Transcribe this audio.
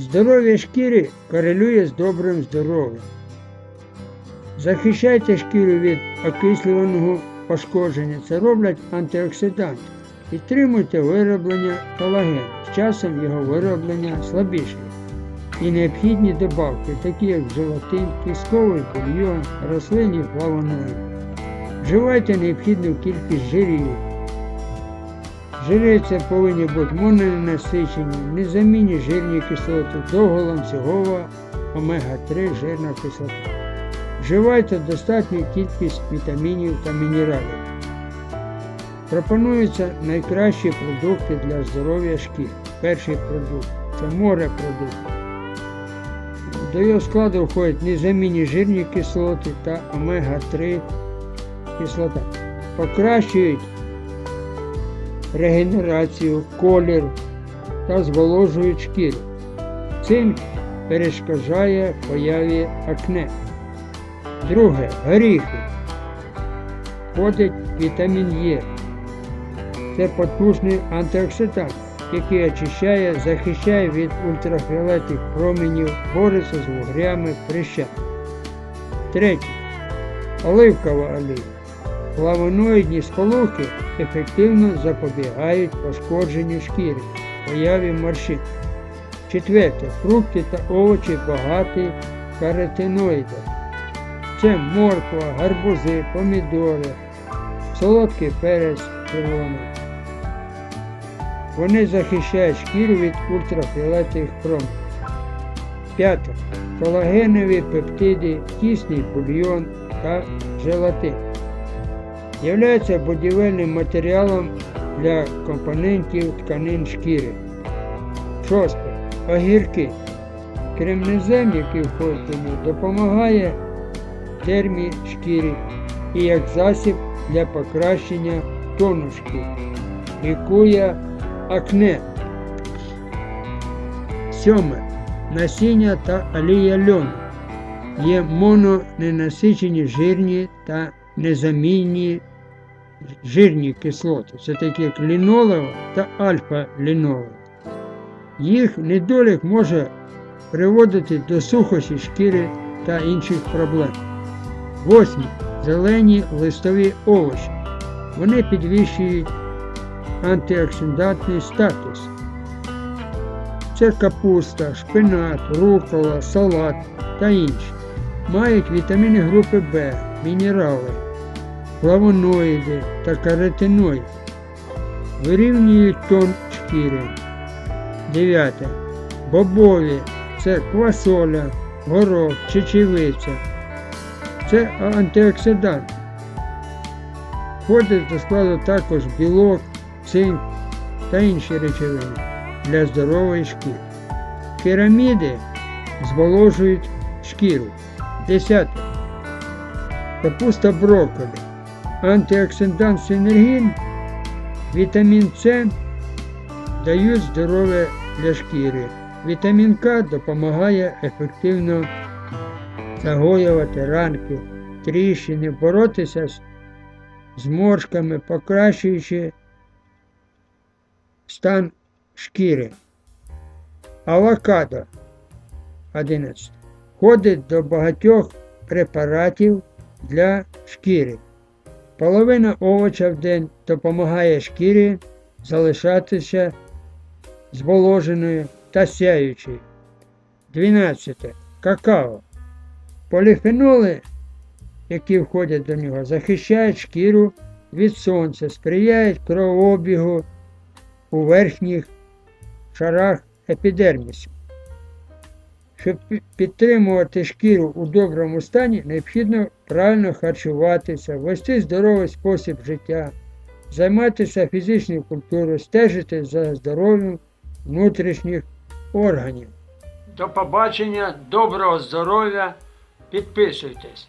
Здоров'я шкіри корелює з добрим здоров'ям. Захищайте шкіру від окислюваного пошкодження. Це роблять антиоксиданти. Підтримуйте вироблення колагену. З часом його вироблення слабіше. І необхідні добавки, такі як желатин, кістковий бульйон, рослинні флавоноїди. Вживайте необхідну кількість жирів. Жири це повинні бути мононенасичені, незамінні жирні кислоти, довголанцюгова омега-3 жирна кислота. Вживайте достатню кількість вітамінів та мінералів. Пропонуються найкращі продукти для здоров'я шкіри. Перший продукт це морепродукт. До його складу входять незамінні жирні кислоти та омега-3 кислота. Покращують регенерацію, колір та зволожують шкіру. Цинк перешкоджає появі акне. Друге горіхи. Входить вітамін Е. Це потужний антиоксидант, який очищає, захищає від ультрафіолетних променів, бореться з вугрями, прищами. Третє. Оливкова олія. Флавоноїдні сполуки ефективно запобігають пошкодженню шкіри, появі морщин. Четверте. Фрукти та овочі багаті каротиноїдами. Це морква, гарбузи, помідори, солодкий перець червоний. Вони захищають шкіру від ультрафіолетових променів. П'яте. Колагенові пептиди, кисний бульйон та желатин. Являються будівельним матеріалом для компонентів тканин шкіри. Шосте. Огірки. Кремнезем, який входить у нього, допомагає термі шкіри і як засіб для покращення тону. Лікує акне. Сьоме. Насіння та олія льону. Є мононенасичені жирні та незамінні жирні кислоти. Це такі як лінолева та альфа-лінолева. Їх недолік може приводити до сухості шкіри та інших проблем. Восьме. Зелені листові овочі. Вони підвищують антиоксидантний статус. Це капуста, шпинат, рукола, салат та інші. Мають вітаміни групи В, мінерали, флавоноїди та каротиноїди. Вирівнюють тон шкіри. Дев'яте. Бобові це квасоля, горох, чечевиця. Це антиоксидант. Входить до складу також білок, цинк та інші речовини для здорової шкіри. Піраміди зволожують шкіру. Десяте. Капуста брокколі. Антиоксидант синергін, вітамін С дають здоров'я для шкіри. Вітамін К допомагає ефективно загоювати ранки, тріщини, боротися з зморшками, покращуючи стан шкіри. Авокадо 11. Входить до багатьох препаратів для шкіри. Половина овоча в день допомагає шкірі залишатися зволоженою та сяючою. 12. Какао. Поліфеноли, які входять до нього, захищають шкіру від сонця, сприяють кровообігу у верхніх шарах епідермісу. Щоб підтримувати шкіру у доброму стані, необхідно правильно харчуватися, вести здоровий спосіб життя, займатися фізичною культурою, стежити за здоров'ям внутрішніх органів. До побачення, доброго здоров'я, підписуйтесь.